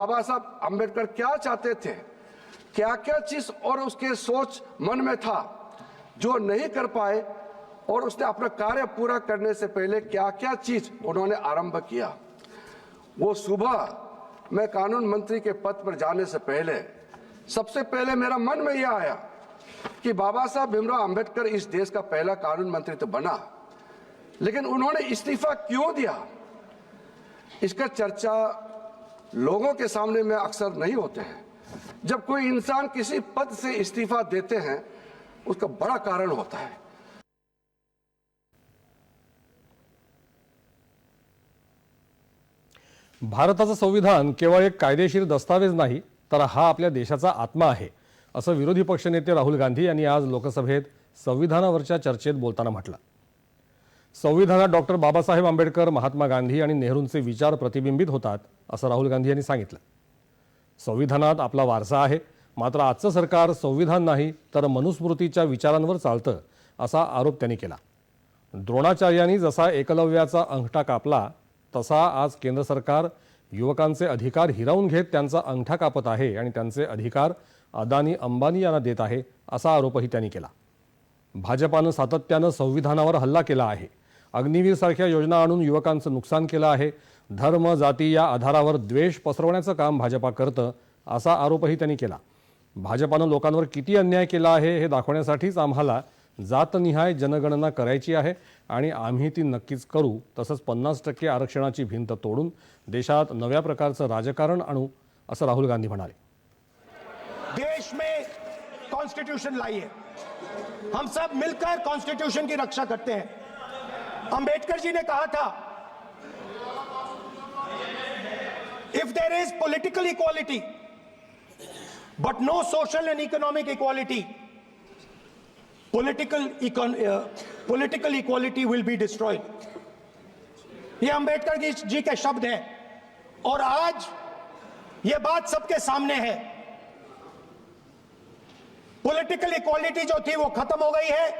बाबा साहब, अंबेडकर क्या चाहते थे? क्या क्या चीज़ और उसके सोच मन में था जो नहीं कर पाए और उसने अपना कार्य पूरा करने से पहले क्या क्या चीज़ उन्होंने आरंभ किया? वो सुबह मैं कानून मंत्री के पद पर जाने से पहले, सबसे पहले मेरा मन में यह आया कि बाबा साहब भीमराव अंबेडकर इस देश का पहला कानून मंत्री तो बना। लेकिन उन्होंने इस्तीफा क्यों दिया? इसका चर्चा लोगों के सामने में अक्सर नहीं होते हैं। जब कोई इंसान किसी पद से इस्तीफा देते हैं उसका बड़ा कारण होता है। भारताचं संविधान केवळ एक कायदेशीर दस्तावेज नाही तर हा आपल्या देशाचा आत्मा आहे असं विरोधी पक्षनेते राहुल गांधी यांनी आज लोकसभेत संविधानावरच्या चर्चेत बोलताना म्हटलं. संविधानात डॉक्टर बाबासाहेब आंबेडकर महात्मा गांधी आणि नेहरूंचे विचार प्रतिबिंबित होतात असं राहुल गांधी यांनी सांगितलं. संविधानात आपला वारसा आहे. मात्र आजचं सरकार संविधान नाही तर मनुस्मृतीच्या विचारांवर चालतं असा आरोप त्यांनी केला. द्रोणाचार्यांनी जसा एकलव्याचा अंगठा कापला तसा आज केंद्र सरकार युवकांचे अधिकार हिरावून घेत त्यांचा अंगठा कापत आहे आणि त्यांचे अधिकार अदानी अंबानी यांना देत आहे असा आरोपही त्यांनी केला. भाजपानं सातत्यानं संविधानावर हल्ला केला आहे. अग्निवीरसारख्या योजना आणून युवकांचं नुकसान केलं आहे. धर्म जाती या आधारावर द्वेष पसरवण्याचं काम भाजपा करतं असा आरोपही त्यांनी केला. भाजपानं लोकांवर किती अन्याय केला आहे हे दाखवण्यासाठीच आम्हाला जातनिहाय जनगणना करायची आहे आणि आम्ही ती नक्कीच करू. तसंच पन्नास टक्के आरक्षणाची भिंत तोडून देशात नव्या प्रकारचं राजकारण आणू असं राहुल गांधी म्हणाले. देश में कॉन्स्टिट्यूशन लाइए। हम सब मिलकर कॉन्स्टिट्यूशन की रक्षा करते हैं। अंबेडकर जी ने कहा था if there is political equality but no social and economic equality political econ, uh, political equality will be destroyed. ये अंबेडकर जी के शब्द हैं। और आज ये बात सबके सामने है। पॉलिटिकल इक्वालिटी जो थी वो खत्म हो गई है।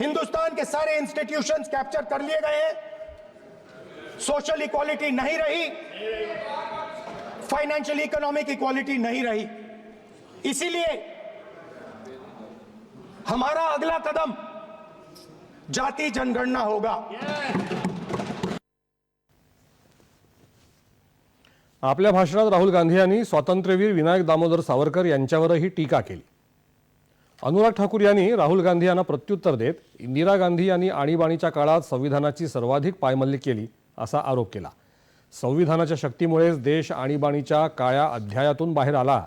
हिंदुस्तान के सारे इंस्टीट्यूशंस कैप्चर कर लिए गए हैं। सोशल इक्वालिटी नहीं रही। फाइनेंशियल इकोनॉमिक इक्वालिटी नहीं रही। इसीलिए हमारा अगला कदम जाति जनगणना होगा। आपल्या भाषणात राहुल गांधी यांनी स्वातंत्र्यवीर विनायक दामोदर सावरकर यांच्यावरही टीका केली. अनुराग ठाकूर यांनी राहुल गांधी यांना प्रत्युत्तर देत इंदिरा गांधी यांनी आणीबाणीच्या काळात संविधानाची सर्वाधिक पायमल्ली केली असा आरोप केला. संविधानाच्या शक्तीमुळेच देश आणीबाणीच्या काळ्या अध्यायातून बाहेर आला.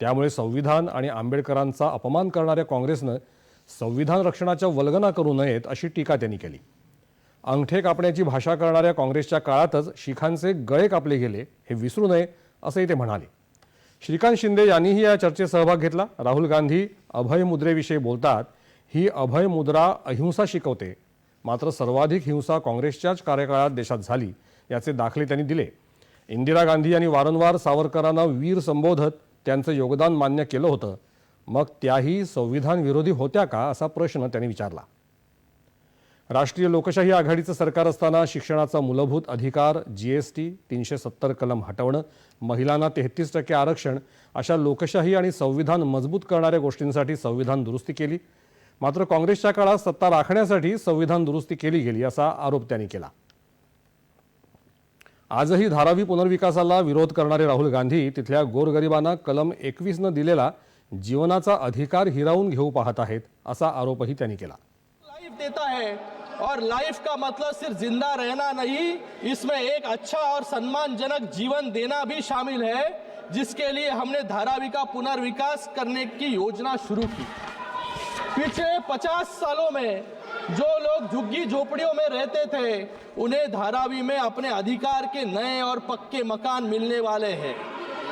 त्यामुळे संविधान आणि आंबेडकरांचा अपमान करणाऱ्या काँग्रेसनं संविधान रक्षणाच्या वल्गना करू नयेत अशी टीका त्यांनी केली. अंगठे कापण्याची भाषा करणाऱ्या काँग्रेसच्या काळातच शिखांचे गळे कापले गेले हे विसरू नये असंही ते म्हणाले. श्रीकांत शिंदे यांनीही या चर्चेत सहभाग घेतला. राहुल गांधी अभय मुद्रेविषयी बोलतात ही अभय मुद्रा अहिंसा शिकवते. मात्र सर्वाधिक हिंसा काँग्रेसच्याच कार्यकाळात देशात झाली. याचे दाखले त्यांनी दिले. इंदिरा गांधी यांनी वारंवार सावरकरांना वीर संबोधत त्यांचं योगदान मान्य केलं होतं. मग त्याही संविधान विरोधी होत्या का असा प्रश्न त्यांनी विचारला. राष्ट्रीय लोकशाही आघाडीचं सरकार असताना शिक्षणाचा मूलभूत अधिकार जीएसटी तीनशे सत्तर कलम हटवणं महिलांना तेहतीस टक्के आरक्षण अशा लोकशाही आणि संविधान मजबूत करणाऱ्या गोष्टींसाठी संविधान दुरुस्ती केली. मात्र काँग्रेसच्या काळात सत्ता राखण्यासाठी संविधान दुरुस्ती केली गेली असा आरोप त्यांनी केला. आजही धारावी पुनर्विकासाला विरोध करणारे राहुल गांधी तिथल्या गोरगरिबांना कलम एकवीसनं दिलेला जीवनाचा अधिकार हिरावून घेऊ पाहत आहेत असा आरोपही त्यांनी केला. लाइफ देता है और लाइफ का मतलब सिर्फ जिंदा रहना नहीं इसमें एक अच्छा और सम्मानजनक जीवन देना भी शामिल है जिसके लिए हमने धारावी का पुनर्विकास करने की योजना शुरू की। पिछले 50 सालों में जो लोग झुग्गी झोपड़ियों में रहते थे, उन्हें धारावी में अपने अधिकार के नए और पक्के मकान मिलने वाले हैं।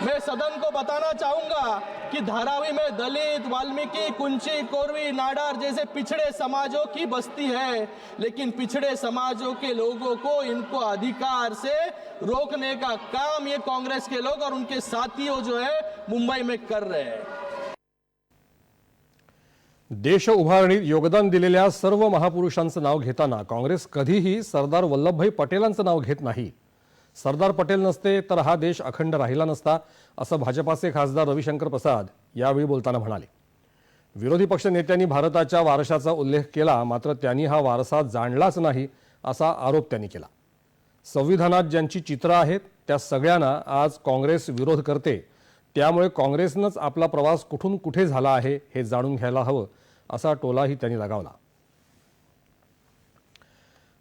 मैं सदन को बताना चाहूँगा कि धारावी में दलित, वाल्मीकि, कुंची, कोरवी, नाडार जैसे पिछड़े समाजों की बस्ती है, लेकिन पिछड़े समाजों के लोगों को इनको अधिकार से रोकने का काम ये कांग्रेस के लोग और उनके साथियों जो है, मुंबई में कर रहे हैं। देश उभारणीत योगदान दिलेल्या सर्व महापुरुषांचं नाव घेताना काँग्रेस कधीही सरदार वल्लभभाई पटेलांचं नाव घेत नाही. सरदार पटेल नसते तर हा देश अखंड राहिला नसता असं भाजपाचे खासदार रविशंकर प्रसाद यावेळी बोलताना म्हणाले. विरोधी पक्ष नेत्यांनी भारताच्या वारशाचा उल्लेख केला मात्र त्यांनी हा वारसा जाणलाच नाही असा आरोप त्यांनी केला. संविधानात ज्यांची चित्रं आहेत त्या सगळ्यांना आज काँग्रेस विरोध करते त्यामुळे काँग्रेसनंच आपला प्रवास कुठून कुठे झाला आहे हे जाणून घ्यायला हवं असा टोलाही त्यांनी लगावला.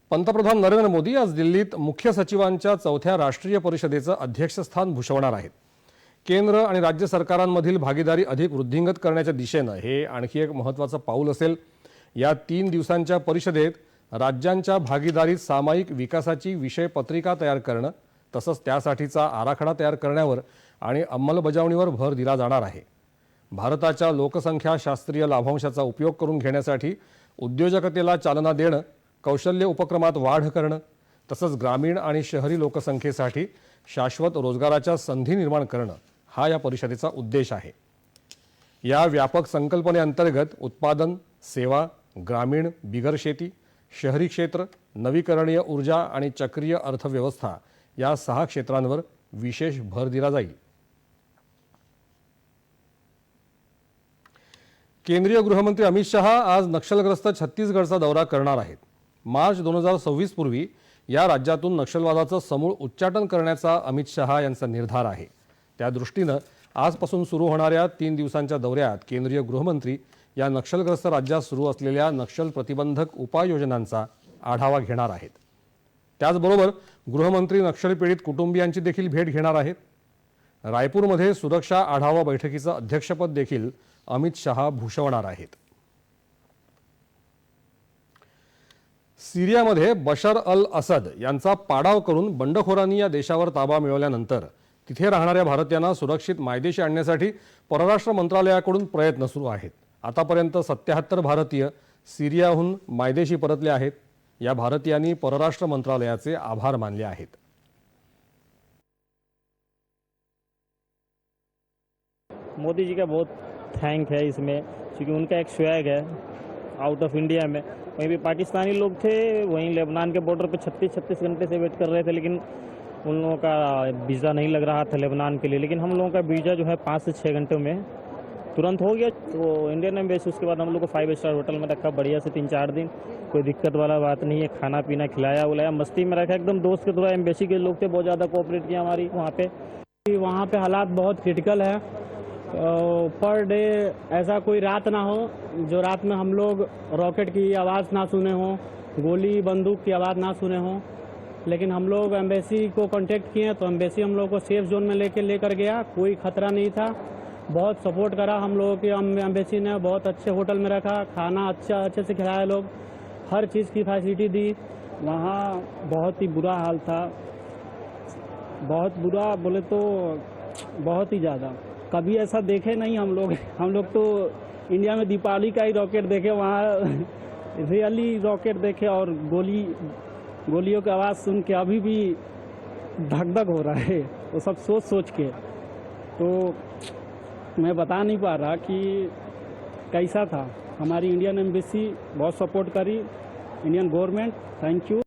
पंतप्रधान नरेंद्र मोदी आज दिल्लीत मुख्य सचिवांच्या चौथ्या राष्ट्रीय परिषदेचं अध्यक्षस्थान भूषवणार आहेत. केंद्र आणि राज्य सरकारांमधील भागीदारी अधिक वृद्धिंगत करण्याच्या दिशेनं हे आणखी एक महत्त्वाचं पाऊल असेल. या तीन दिवसांच्या परिषदेत राज्यांच्या भागीदारीत सामायिक विकासाची विषय पत्रिका तयार करणं तसंच त्यासाठीचा आराखडा तयार करण्यावर आणि अंमलबजावणीवर भर दिला जाणार आहे. भारताच्या लोकसंख्या शास्त्रीय लाभांशाचा उपयोग करून घेण्यासाठी उद्योजकतेला चालना देणं कौशल्य उपक्रमात वाढ करणं तसंच ग्रामीण आणि शहरी लोकसंख्येसाठी शाश्वत रोजगाराच्या संधी निर्माण करणं हा या परिषदेचा उद्देश आहे. या व्यापक संकल्पनेअंतर्गत उत्पादन सेवा ग्रामीण बिगर शेती शहरी क्षेत्र नवीकरणीय ऊर्जा आणि चक्रीय अर्थव्यवस्था या सहा क्षेत्रांवर विशेष भर दिला जाईल. केंद्रीय गृहमंत्री अमित शहा आज नक्षलग्रस्त छत्तीसगडचा दौरा करणार आहेत. मार्च दोन हजार सव्वीस पूर्वी या राज्यातून नक्षलवादाचं समूळ उच्चाटन करण्याचा अमित शहा यांचा निर्धार आहे. त्या दृष्टीनं आजपासून सुरू होणाऱ्या तीन दिवसांच्या दौऱ्यात केंद्रीय गृहमंत्री या नक्षलग्रस्त राज्यात सुरू असलेल्या नक्षल प्रतिबंधक उपाययोजनांचा आढावा घेणार आहेत. त्याचबरोबर गृहमंत्री नक्षलपीडित कुटुंबियांची देखील भेट घेणार आहेत. रायपूरमध्ये सुरक्षा आढावा बैठकीचं अध्यक्षपद देखील अमित शहा भूषवणार आहेत. सिरियामध्ये बशर अल असद यांचा पाडाव करून बंडखोरांनी या देशावर ताबा मिळवल्यानंतर तिथे राहणाऱ्या भारतीयांना सुरक्षित मायदेशी आणण्यासाठी परराष्ट्र मंत्रालयाकडून प्रयत्न सुरू आहेत. आतापर्यंत सत्याहत्तर भारतीय सिरियाहून मायदेशी परतले आहेत. या भारतीयांनी परराष्ट्र मंत्रालयाचे आभार मानले आहेत. मोदी जी का बहुत थैंक है इसमें, क्योंकि उनका एक स्वैग है आउट ऑफ़ इंडिया में। वहीं भी पाकिस्तानी लोग थे, वहीं लेबनान के बॉर्डर पे 36 36 घंटे से वेट कर रहे थे, लेकिन उन लोगों का वीज़ा नहीं लग रहा था लेबनान के लिए। लेकिन हम लोगों का वीज़ा जो है पाँच से छः घंटों में, तुरंत हो गया। तो इंडियन एम्बेसी उसके बाद हम लोग को फाइव स्टार होटल में रखा, बढ़िया से तीन चार दिन। कोई दिक्कत वाला बात नहीं है खाना पीना खिलाया, उलाया, मस्ती में रखा। एकदम दोस्त के थोड़ा एम्बेसी के लोग थे, बहुत ज़्यादा कोऑपरेट किया हमारी वहाँ पे। वहाँ पे हालात बहुत क्रिटिकल है। पर डे ऐसा कोई रात ना हो जो रात में हम लोग रॉकेट की आवाज़ ना सुने हो, गोली, बंदूक की आवाज़ ना सुने हो। लेकिन हम लोग एम्बेसी को कांटेक्ट किए तो एम्बेसी हम लोग को सेफ़ जोन में लेके लेकर गया। कोई खतरा नहीं था। बहुत सपोर्ट करा हम लोगों की एम्बेसी ने। बहुत अच्छे होटल में रखा। खाना अच्छा अच्छे से खिलाया लोग। हर चीज़ की फैसिलिटी दी। वहाँ बहुत ही बुरा हाल था। बहुत बुरा बोले तो बहुत ही ज़्यादा। कभी ऐसा देखे नहीं हम लोग। हम लोग तो इंडिया में दीपावली का ही रॉकेट देखे, वहाँ रियली रॉकेट देखे और गोली, गोलियों की आवाज़ सुन के अभी भी धक धक हो रहा है, वो सब सोच सोच के। तो मैं बता नहीं पा रहा कि कैसा था। हमारी इंडियन एम्बेसी बहुत support curry Indian government thank you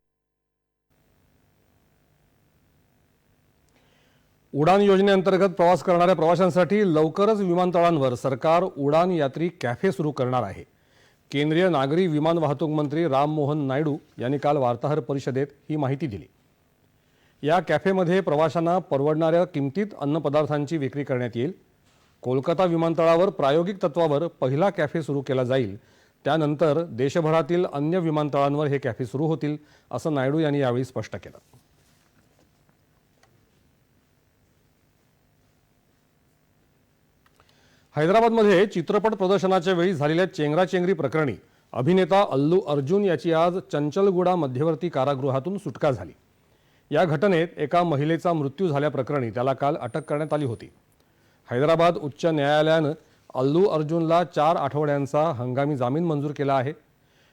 Udan योजनेअंतर्गत प्रवास करणाऱ्या प्रवाशांसाठी लवकरच विमानतळांवर सरकार उडान यात्री कॅफे सुरू करणार आहे. केंद्रीय नागरी विमान वाहतूक मंत्री राममोहन नायडू यांनी काल वार्ताहर परिषदेत ही माहिती दिली. या कॅफेमध्ये प्रवाशांना परवडणाऱ्या किमतीत अन्नपदार्थांची विक्री करण्यात येईल. कोलकाता विमानतळावर प्रायोगिक तत्वावर पहिला कॅफे सुरू केला जाईल. त्यानंतर देशभरातील अन्य विमानतळांवर हे कॅफे सुरू होतील असं नायडू यांनी यावेळी स्पष्ट केलं. हैदराबादमध्ये चित्रपट प्रदर्शनाच्या वेळी झालेल्या चेंगराचेंगरी प्रकरणी अभिनेता अल्लू अर्जुन याची आज चंचलगुडा मध्यवर्ती कारागृहातून सुटका झाली. या घटनेत एका महिलेचा मृत्यू झाल्याप्रकरणी त्याला काल अटक करण्यात आली होती. हैदराबाद उच्च न्यायालयानं अल्लू अर्जुनला चार आठवड्यांचा हंगामी जामीन मंजूर केला आहे.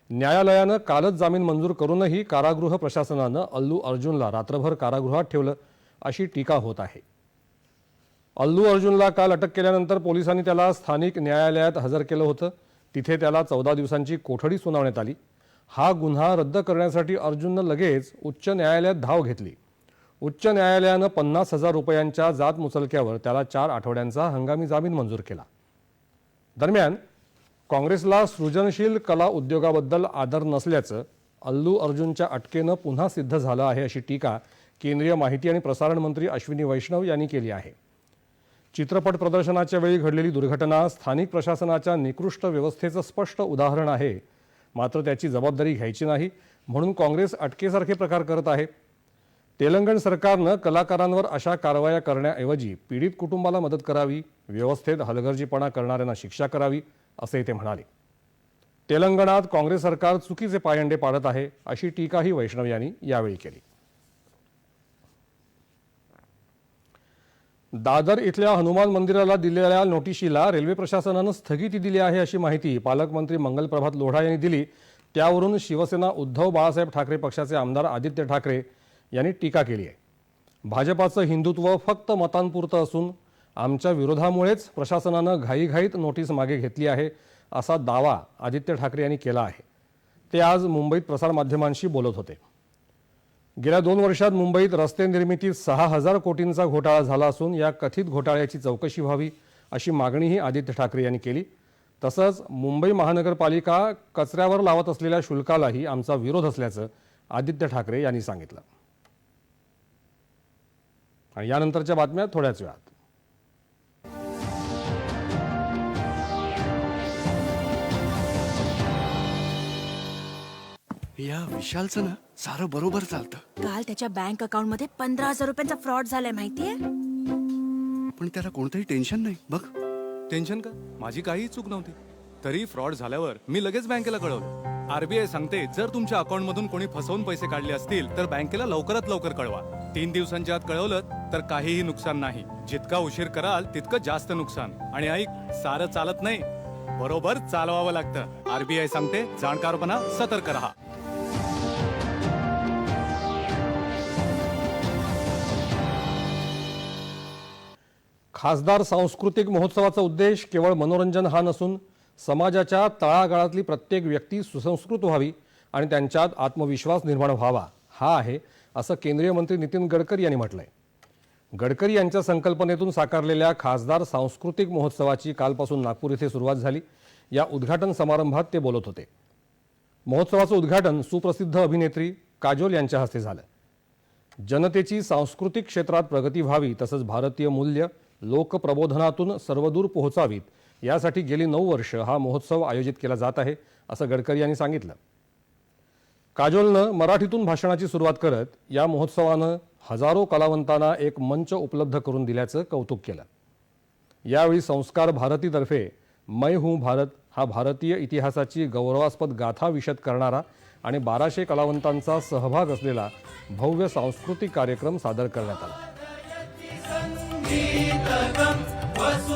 न्यायालयानं कालच जामीन मंजूर करूनही कारागृह प्रशासनानं अल्लू अर्जुनला रात्रभर कारागृहात ठेवलं अशी टीका होत आहे. अल्लू अर्जुनला काल अटक केल्यानंतर पोलिसांनी त्याला स्थानिक न्यायालयात हजर केलं होतं. तिथे त्याला चौदा दिवसांची कोठडी सुनावण्यात आली. हा गुन्हा रद्द करण्यासाठी अर्जुननं लगेच उच्च न्यायालयात धाव घेतली. उच्च न्यायालयानं पन्नास हजार रुपयांच्या जात मुचलक्यावर त्याला चार आठवड्यांचा हंगामी जामीन मंजूर केला. दरम्यान काँग्रेसला सृजनशील कला उद्योगाबद्दल आदर नसल्याचं अल्लू अर्जुनच्या अटकेनं पुन्हा सिद्ध झालं आहे अशी टीका केंद्रीय माहिती आणि प्रसारण मंत्री अश्विनी वैष्णव यांनी केली आहे. चित्रपट प्रदर्शनाच्या वेळी घडलेली दुर्घटना स्थानिक प्रशासनाच्या निकृष्ट व्यवस्थेचं स्पष्ट उदाहरण आहे. मात्र त्याची जबाबदारी घ्यायची नाही म्हणून काँग्रेस अटकेसारखे प्रकार करत आहे. तेलंगण सरकारनं कलाकारांवर अशा कारवाया करण्याऐवजी पीडित कुटुंबाला मदत करावी व्यवस्थेत हलगर्जीपणा करणाऱ्यांना शिक्षा करावी असे ते म्हणाले. तेलंगणात काँग्रेस सरकार चुकीचे पायंडे पाडत आहे अशी टीकाही वैष्णव यांनी यावेळी केली. दादर इथल्या हनुमान मंदिराला दिलेल्या नोटिशीला रेल्वे प्रशासनानं स्थगिती दिली आहे अशी माहिती पालकमंत्री मंगलप्रभात लोढा यांनी दिली. त्यावरून शिवसेना उद्धव बाळासाहेब ठाकरे पक्षाचे आमदार आदित्य ठाकरे यांनी टीका केली आहे. भाजपाचं हिंदुत्व फक्त मतांपुरतं असून आमच्या विरोधामुळेच प्रशासनानं घाईघाईत नोटीस मागे घेतली आहे असा दावा आदित्य ठाकरे यांनी केला आहे. ते आज मुंबईत प्रसारमाध्यमांशी बोलत होते. गेल्या दोन वर्षात मुंबईत रस्ते निर्मितीत सहा हजार कोटींचा घोटाळा झाला असून या कथित घोटाळ्याची चौकशी व्हावी अशी मागणीही आदित्य ठाकरे यांनी केली. तसंच मुंबई महानगरपालिका कचऱ्यावर लावत असलेल्या शुल्कालाही आमचा विरोध असल्याचं आदित्य ठाकरे यांनी सांगितलं. आणि यानंतरच्या बातम्या थोड्याच वेळात. या विशालचं ना? सारं बरोबर चालतं. काल त्याच्या बँक अकाउंटमध्ये पंधरा हजार रुपयांचा फ्रॉड झालाय माहितीये? पण त्याला कोणतंही टेन्शन नाही बघ. टेन्शन का? माझी काहीही चूक नव्हती. तरी फ्रॉड झाल्यावर मी लगेच बँकेला कळवलं. आरबीआय सांगते जर तुमच्या अकाउंट मधून कोणी फसवून पैसे काढले असतील तर बँकेला लवकरात लवकर कळवा. तीन दिवसांच्या आत कळवलं तर काहीही नुकसान नाही. जितका उशीर कराल तितकं जास्त नुकसान. आणि ऐक सारं चालत नाही. बरोबर चालवावं लागतं. आरबीआय सांगते जाणकारपणा सतर्क राहा. खासदार सांस्कृतिक महोत्सवाचा उद्देश केवळ मनोरंजन हा नसून समाजाच्या तळागाळातली प्रत्येक व्यक्ती सुसंस्कृत व्हावी आणि त्यांच्यात आत्मविश्वास निर्माण व्हावा हा आहे असं केंद्रीय मंत्री नितीन गडकरी यांनी म्हटलंय. गडकरी यांच्या संकल्पनेतून साकारलेल्या खासदार सांस्कृतिक महोत्सवाची कालपासून नागपूर इथे सुरुवात झाली. या उद्घाटन समारंभात ते बोलत होते. महोत्सवाचं उद्घाटन सुप्रसिद्ध अभिनेत्री काजोल यांच्या हस्ते झालं. जनतेची सांस्कृतिक क्षेत्रात प्रगती व्हावी तसंच भारतीय मूल्य लोकप्रबोधनातून सर्वदूर पोहोचावीत. यासाठी गेली नऊ वर्ष हा महोत्सव आयोजित केला जात आहे असं गडकरी यांनी सांगितलं. काजोलनं मराठीतून भाषणाची सुरुवात करत या महोत्सवानं हजारो कलावंतांना एक मंच उपलब्ध करून दिल्याचं कौतुक केलं. यावेळी संस्कार भारतीतर्फे मै हूं भारत हा भारतीय इतिहासाची गौरवास्पद गाथा विशद करणारा आणि बाराशे कलावंतांचा सहभाग असलेला भव्य सांस्कृतिक कार्यक्रम सादर करण्यात आला. Rasul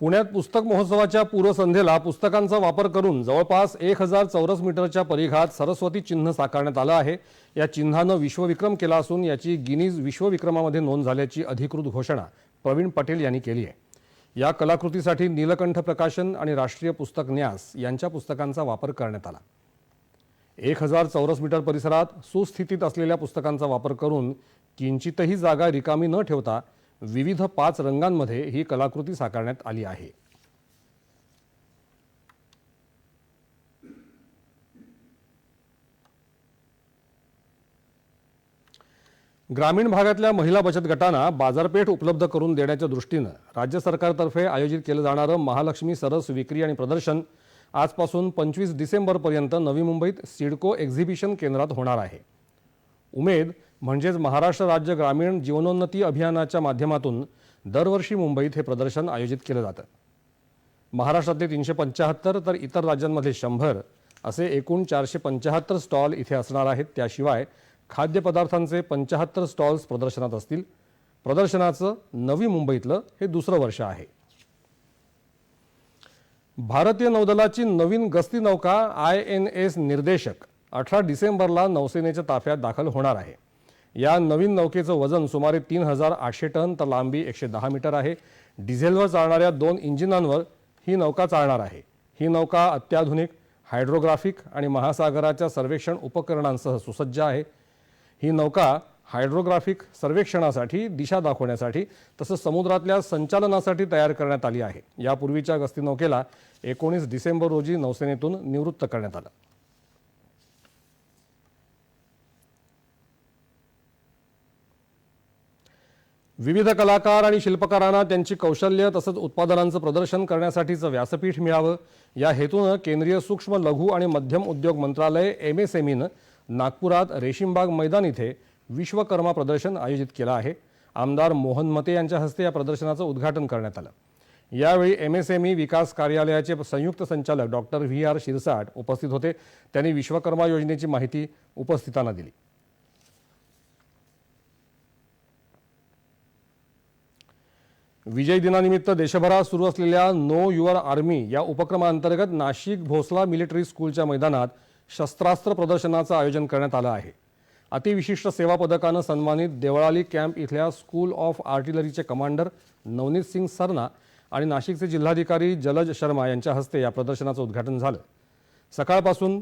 पुण्यात पुस्तक महोत्सवाच्या पूर्वसंध्येला पुस्तकांचा वापर करून जवळपास एक हजार चौरस मीटरच्या परिघात सरस्वती चिन्ह साकारण्यात आलं आहे. या चिन्हानं विश्वविक्रम केला असून याची गिनीज विश्वविक्रमामध्ये नोंद झाल्याची अधिकृत घोषणा प्रवीण पटेल यांनी केली आहे. या कलाकृतीसाठी नीलकंठ प्रकाशन आणि राष्ट्रीय पुस्तक न्यास यांच्या पुस्तकांचा वापर करण्यात आला. एक हजार चौरस मीटर परिसरात सुस्थितीत असलेल्या पुस्तकांचा वापर करून किंचितही जागा रिकामी न ठेवता विविध पाच रंगांमध्ये ही कलाकृती साकारण्यात आली आहे. ग्रामीण भागातल्या महिला बचत गटांना बाजारपेठ उपलब्ध करून देण्याच्या दृष्टीनं राज्य सरकारतर्फे आयोजित केलं जाणारं महालक्ष्मी सरस विक्री आणि प्रदर्शन आजपासून पंचवीस डिसेंबरपर्यंत नवी मुंबईत सिडको एक्झिबिशन केंद्रात होणार आहे. उमेद म्हणजेच महाराष्ट्र राज्य ग्रामीण जीवनोन्नती अभियानाच्या माध्यमातून दरवर्षी मुंबईत हे प्रदर्शन आयोजित केलं जातं. महाराष्ट्रातले तीनशे पंच्याहत्तर तर इतर राज्यांमधले शंभर असे एकूण चारशे पंच्याहत्तर स्टॉल इथे असणार आहेत. त्याशिवाय खाद्यपदार्थांचे पंच्याहत्तर स्टॉल्स प्रदर्शनात असतील. प्रदर्शनाचं नवी मुंबईतलं हे दुसरं वर्ष आहे. भारतीय नौदलाची नवीन गस्ती नौका आय एन एस निर्देशक अठरा डिसेंबरला नौसेनेच्या ताफ्यात दाखल होणार आहे. या नवीन नौकेचं वजन सुमारे तीन हजार आठशे टन तर लांबी एकशे दहा मीटर आहे. डिझेलवर चालणाऱ्या दोन इंजिनांवर ही नौका चालणार आहे. ही नौका अत्याधुनिक हायड्रोग्राफिक आणि महासागराच्या सर्वेक्षण उपकरणांसह सुसज्ज आहे. ही नौका हायड्रोग्राफिक सर्वेक्षणासाठी दिशा दाखवण्यासाठी तसंच समुद्रातल्या संचालनासाठी तयार करण्यात आली आहे. यापूर्वीच्या गस्ती नौकेला एकोणीस डिसेंबर रोजी नौसेनेतून निवृत्त करण्यात आलं. विविध कलाकार आणि शिल्पकारांना त्यांची कौशल्य तसंच उत्पादनांचं प्रदर्शन करण्यासाठीचं व्यासपीठ मिळावं. या हेतूनं केंद्रीय सूक्ष्म लघु आणि मध्यम उद्योग मंत्रालय एम एस एम ईनं नागपुरात रेशीमबाग मैदान इथे विश्वकर्मा प्रदर्शन आयोजित केलं आहे. आमदार मोहन मते यांच्या हस्ते या प्रदर्शनाचं उद्घाटन करण्यात आलं. यावेळी एम एस एम ई विकास कार्यालयाचे संयुक्त संचालक डॉक्टर व्ही आर शिरसाट उपस्थित होते. त्यांनी विश्वकर्मा योजनेची माहिती उपस्थितांना दिली. विजय दिनानिमित्त देशभरात सुरू असलेल्या नो युअर आर्मी या उपक्रमाअंतर्गत नाशिक भोसला मिलिटरी स्कूलच्या मैदानात शस्त्रास्त्र प्रदर्शनाचं आयोजन करण्यात आलं आहे. अतिविशिष्ट सेवा पदकानं सन्मानित देवळाली कॅम्प इथल्या स्कूल ऑफ आर्टिलरीचे कमांडर नवनीत सिंग सरना आणि नाशिकचे जिल्हाधिकारी जलज शर्मा यांच्या हस्ते या प्रदर्शनाचं उद्घाटन झालं. सकाळपासून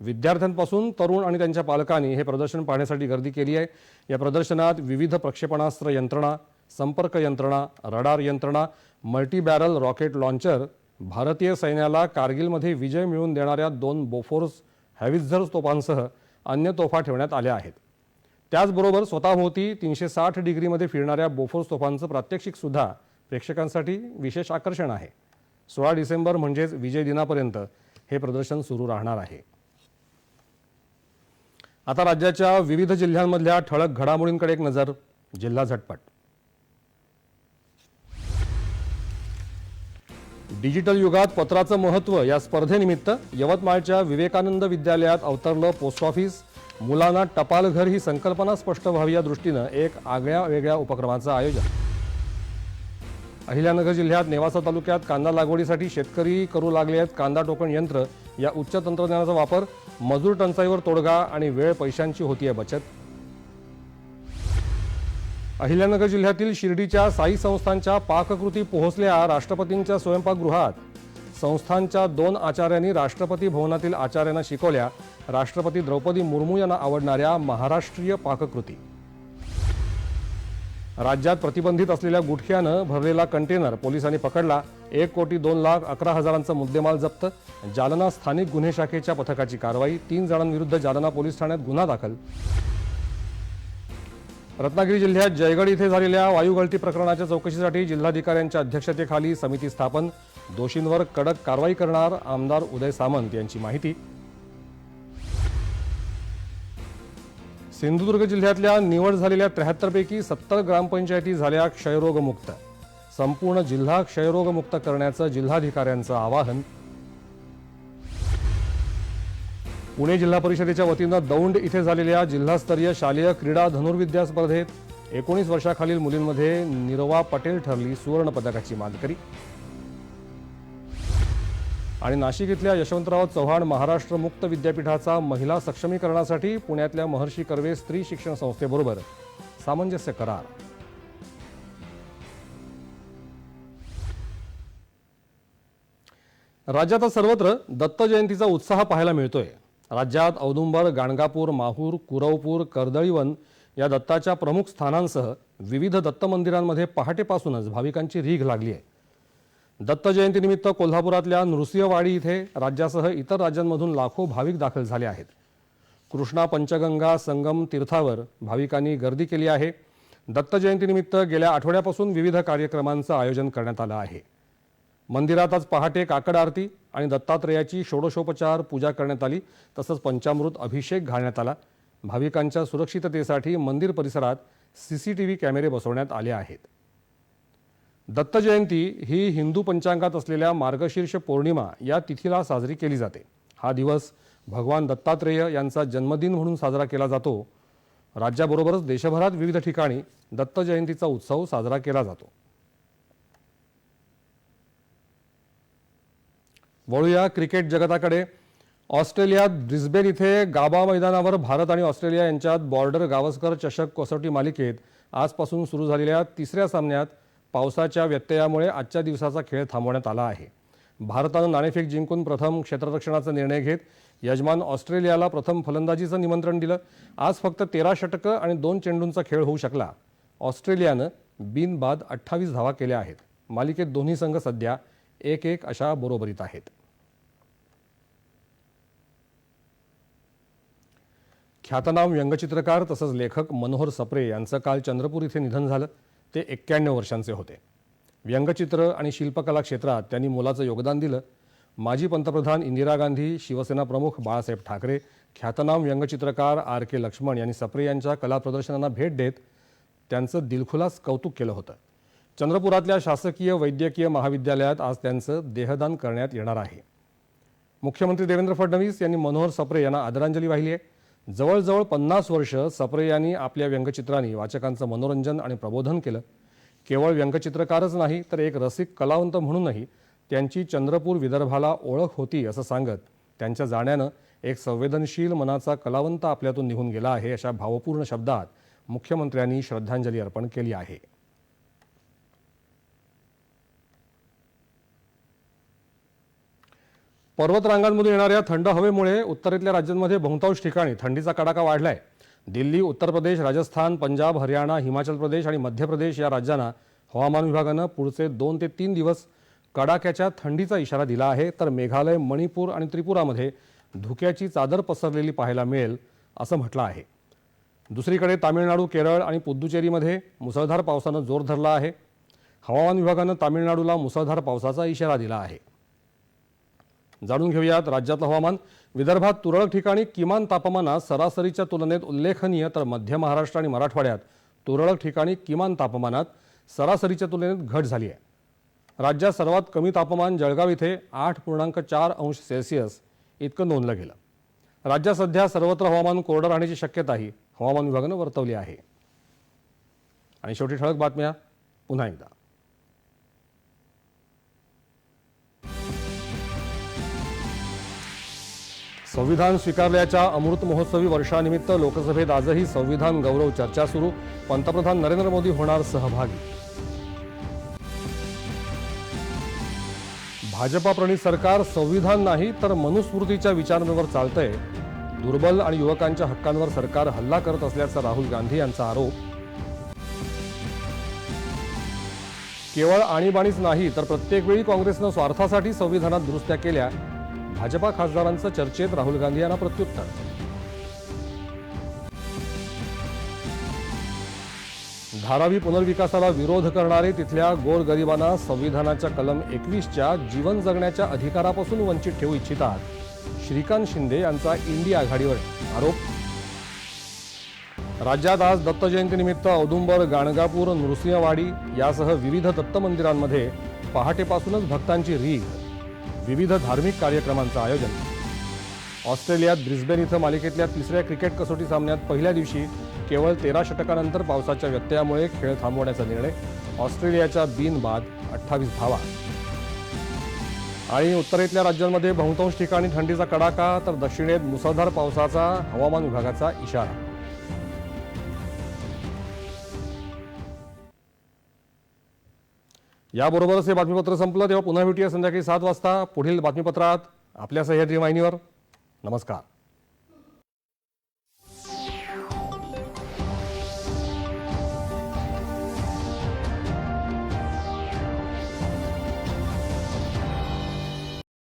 विद्यार्थ्यांपासून तरुण आणि त्यांच्या पालकांनी हे प्रदर्शन पाहण्यासाठी गर्दी केली आहे. या प्रदर्शनात विविध प्रक्षेपणास्त्र यंत्रणा संपर्क यंत्रणा रडार यंत्रणा मल्टी बॅरल रॉकेट लॉन्चर भारतीय सैन्याला कारगिलमध्ये विजय मिळवून देणाऱ्या दोन बोफोर्स हॅविझर तोफांसह अन्य तोफा ठेवण्यात आल्या आहेत. त्याचबरोबर स्वतःभोवती तीनशे साठ डिग्रीमध्ये फिरणाऱ्या बोफोर्स तोफांचं प्रात्यक्षिकसुद्धा प्रेक्षकांसाठी विशेष आकर्षण आहे. सोळा डिसेंबर म्हणजेच विजय दिनापर्यंत हे प्रदर्शन सुरू राहणार आहे. आता राज्याच्या विविध जिल्ह्यांमधल्या ठळक घडामोडींकडे एक नजर जिल्हा झटपट. डिजिटल युगात पत्राचं महत्त्व या स्पर्धेनिमित्त यवतमाळच्या विवेकानंद विद्यालयात अवतरलं पोस्ट ऑफिस. मुलांना टपाल घर ही संकल्पना स्पष्ट व्हावी या दृष्टीनं एक आगळ्या वेगळ्या उपक्रमाचं आयोजन. अहिल्यानगर जिल्ह्यात नेवासा तालुक्यात कांदा लागवडीसाठी शेतकरी करू लागले आहेत कांदा टोकण यंत्र. या उच्च तंत्रज्ञानाचा वापर मजूर टंचाईवर तोडगा आणि वेळ पैशांची होतीये बचत. अहिल्यानगर जिल्ह्यातील शिर्डीच्या साई संस्थांच्या पाककृती पोहोचल्या राष्ट्रपतींच्या स्वयंपाकगृहात. संस्थांच्या दोन आचार्यांनी राष्ट्रपती भवनातील आचार्यांना शिकवल्या राष्ट्रपती द्रौपदी मुर्मू यांना आवडणाऱ्या महाराष्ट्रीय पाककृती. राज्यात प्रतिबंधित असलेल्या गुटख्यानं भरलेला कंटेनर पोलिसांनी पकडला एक कोटी दोन लाख अकरा हजारांचा मुद्देमाल जप्त. जालना स्थानिक गुन्हे शाखेच्या पथकाची कारवाई तीन जणांविरुद्ध जालना पोलीस ठाण्यात गुन्हा दाखल. रत्नागिरी जिल्ह्यात जयगड इथे झालेल्या वायुगळती प्रकरणाच्या चौकशीसाठी जिल्हाधिकाऱ्यांच्या अध्यक्षतेखाली समिती स्थापन. दोषींवर कडक कारवाई करणार आमदार उदय सामंत यांची माहिती. सिंधुदुर्ग जिल्ह्यातल्या निवड झालेल्या त्र्याहत्तरपैकी सत्तर ग्रामपंचायती झाल्या क्षयरोगमुक्त. संपूर्ण जिल्हा क्षयरोगमुक्त करण्याचं जिल्हाधिकाऱ्यांचं आवाहन. पुणे जिल्हा परिषदेच्या वतीनं दौंड इथे झालेल्या जिल्हास्तरीय शालेय क्रीडा धनुर्विद्या स्पर्धेत एकोणीस वर्षाखालील मुलींमध्ये निरवा पटेल ठरली सुवर्ण पदकाची मानकरी आणि नाशिक इथल्या यशवंतराव चव्हाण महाराष्ट्र मुक्त विद्यापीठाचा महिला सक्षमीकरणासाठी पुण्यातल्या महर्षी कर्वे स्त्री शिक्षण संस्थेबरोबर सामंजस्य करार. राज्यात सर्वत्र दत्त जयंतीचा उत्साह पाहायला मिळतोय. राज्यात औदुंबर गाणगापूर माहूर कुरवपूर कर्दळीवन या दत्ताच्या प्रमुख स्थानांसह विविध दत्त मंदिरांमध्ये पहाटेपासूनच भाविकांची रीघ लागली आहे. दत्त जयंतीनिमित्त कोल्हापुरातल्या नृसिंहवाडी इथे राज्यासह इतर राज्यांमधून लाखो भाविक दाखल झाले आहेत. कृष्णा पंचगंगा संगम तीर्थावर भाविकांनी गर्दी केली आहे. दत्त जयंतीनिमित्त गेल्या आठवड्यापासून विविध कार्यक्रमांचं आयोजन करण्यात आलं आहे. मंदिरातच पहाटे काकड आरती आणि दत्तात्रेयाची षोडशोपचार पूजा करण्यात आली. तसंच पंचामृत अभिषेक घालण्यात आला. भाविकांच्या सुरक्षिततेसाठी मंदिर परिसरात सी सी टी व्ही कॅमेरे बसवण्यात आले आहेत. दत्त जयंती ही हिंदू पंचांगात असलेल्या मार्गशीर्ष पौर्णिमा या तिथीला साजरी केली जाते. हा दिवस भगवान दत्तात्रेय यांचा जन्मदिन म्हणून साजरा केला जातो. राज्याबरोबरच देशभरात विविध ठिकाणी दत्त जयंतीचा उत्सव साजरा केला जातो. वळूया क्रिकेट जगताकडे. ऑस्ट्रेलियात ब्रिस्बेन इथे गाबा मैदानावर भारत आणि ऑस्ट्रेलिया यांच्यात बॉर्डर गावस्कर चषक कसोटी मालिकेत आजपासून सुरू झालेल्या तिसऱ्या सामन्यात पावसाच्या व्यत्ययामुळे आजच्या दिवसाचा खेळ थांबवण्यात आला आहे. भारतानं नाणेफेक जिंकून प्रथम क्षेत्ररक्षणाचा निर्णय घेत यजमान ऑस्ट्रेलियाला प्रथम फलंदाजीचं निमंत्रण दिलं. आज फक्त तेरा षटकं आणि दोन चेंडूंचा खेळ होऊ शकला. ऑस्ट्रेलियानं बिनबाद अठ्ठावीस धावा केल्या आहेत. मालिकेत दोन्ही संघ सध्या एक एक अशा बरोबरीत आहेत. ख्यातनाम व्यंगचित्रकार तसंच लेखक मनोहर सप्रे यांचं काल चंद्रपूर इथे निधन झालं. ते एक्क्याण्णव वर्षांचे होते. व्यंगचित्र आणि शिल्पकला क्षेत्रात त्यांनी मोलाचं योगदान दिलं. माजी पंतप्रधान इंदिरा गांधी शिवसेना प्रमुख बाळासाहेब ठाकरे ख्यातनाम व्यंगचित्रकार आर के लक्ष्मण यांनी सप्रे यांच्या कला प्रदर्शनांना भेट देत त्यांचं दिलखुलास कौतुक केलं होतं. चंद्रपुरातल्या शासकीय वैद्यकीय महाविद्यालयात आज त्यांचं देहदान करण्यात येणार आहे. मुख्यमंत्री देवेंद्र फडणवीस यांनी मनोहर सप्रे यांना आदरांजली वाहिली आहे. जवळजवळ पन्नास वर्ष सप्रे यांनी आपल्या व्यंगचित्रांनी वाचकांचं मनोरंजन आणि प्रबोधन केलं. केवळ व्यंगचित्रकारच नाही तर एक रसिक कलावंत म्हणूनही त्यांची चंद्रपूर विदर्भाला ओळख होती असं सांगत त्यांच्या जाण्यानं एक संवेदनशील मनाचा कलावंत आपल्यातून निघून गेला आहे अशा भावपूर्ण शब्दात मुख्यमंत्र्यांनी श्रद्धांजली अर्पण केली आहे. पर्वतरांगांमधून येणाऱ्या थंड हवेमुळे उत्तरेतल्या राज्यांमध्ये बहुतांश ठिकाणी थंडीचा कडाका वाढला आहे दिल्ली उत्तर प्रदेश राजस्थान पंजाब हरियाणा हिमाचल प्रदेश आणि मध्य प्रदेश या राज्यांना हवामान विभागानं पुढचे दोन ते तीन दिवस कडाक्याच्या थंडीचा इशारा दिला आहे. तर मेघालय मणिपूर आणि त्रिपुरामध्ये धुक्याची चादर पसरलेली पाहायला मिळेल असं म्हटलं आहे. दुसरीकडे तामिळनाडू केरळ आणि पुद्दुचेरीमध्ये मुसळधार पावसानं जोर धरला आहे. हवामान विभागानं तामिळनाडूला मुसळधार पावसाचा इशारा दिला आहे. जाणून घेऊयात राज्यातलं हवामान. विदर्भात तुरळक ठिकाणी किमान तापमानात सरासरीच्या तुलनेत उल्लेखनीय तर मध्य महाराष्ट्र आणि मराठवाड्यात तुरळक ठिकाणी किमान तापमानात सरासरीच्या तुलनेत घट झाली आहे. राज्यात सर्वात कमी तापमान जळगाव इथे आठ पूर्णांक चार अंश सेल्सिअस इतकं नोंदलं गेलं. राज्यात सध्या सर्वत्र हवामान कोरडं राहण्याची शक्यताही हवामान विभागानं वर्तवली आहे. आणि शेवटी ठळक बातम्या. पुन्हा एकदा. संविधान स्वीकारल्याच्या अमृत महोत्सवी वर्षानिमित्त लोकसभेत आजही संविधान गौरव चर्चा सुरू. पंतप्रधान नरेंद्र मोदी होणार सहभागी. भाजपाप्रणीत सरकार संविधान नाही तर मनुस्मृतीच्या विचारांवर चालतंय. दुर्बल आणि युवकांच्या हक्कांवर सरकार हल्ला करत असल्याचा राहुल गांधी यांचा आरोप. केवळ आणीबाणीच नाही तर प्रत्येक वेळी काँग्रेसनं स्वार्थासाठी संविधानात दुरुस्त्या केल्या. भाजपा खासदारांचं चर्चेत राहुल गांधी यांना प्रत्युत्तर. धारावी पुनर्विकासाला विरोध करणारे तिथल्या गोरगरिबांना संविधानाच्या कलम एकवीसच्या जीवन जगण्याच्या अधिकारापासून वंचित ठेवू इच्छितात. श्रीकांत शिंदे यांचा इंडिया आघाडीवर आरोप. राज्यात आज दत्त जयंतीनिमित्त औदुंबर गाणगापूर नृसिंहवाडी यासह विविध दत्त मंदिरांमध्ये पहाटेपासूनच भक्तांची रीघ. विविध धार्मिक कार्यक्रमांचं आयोजन. ऑस्ट्रेलियात ब्रिस्बेन इथं मालिकेतल्या तिसऱ्या क्रिकेट कसोटी सामन्यात पहिल्या दिवशी केवळ तेरा षटकानंतर पावसाच्या व्यत्ययामुळे खेळ थांबवण्याचा निर्णय ऑस्ट्रेलियाच्या बिनबाद अठ्ठावीस धावा. आणि उत्तरेतल्या राज्यांमध्ये बहुतांश ठिकाणी थंडीचा कडाका तर दक्षिणेत मुसळधार पावसाचा हवामान विभागाचा इशारा. याबरोबरच हे बातमीपत्र संपलं. तेव्हा पुन्हा भेटूया संध्याकाळी सात वाजता. पुढील बातमीपत्रात आपल्या सह्याद्री वाहिनीवर. नमस्कार.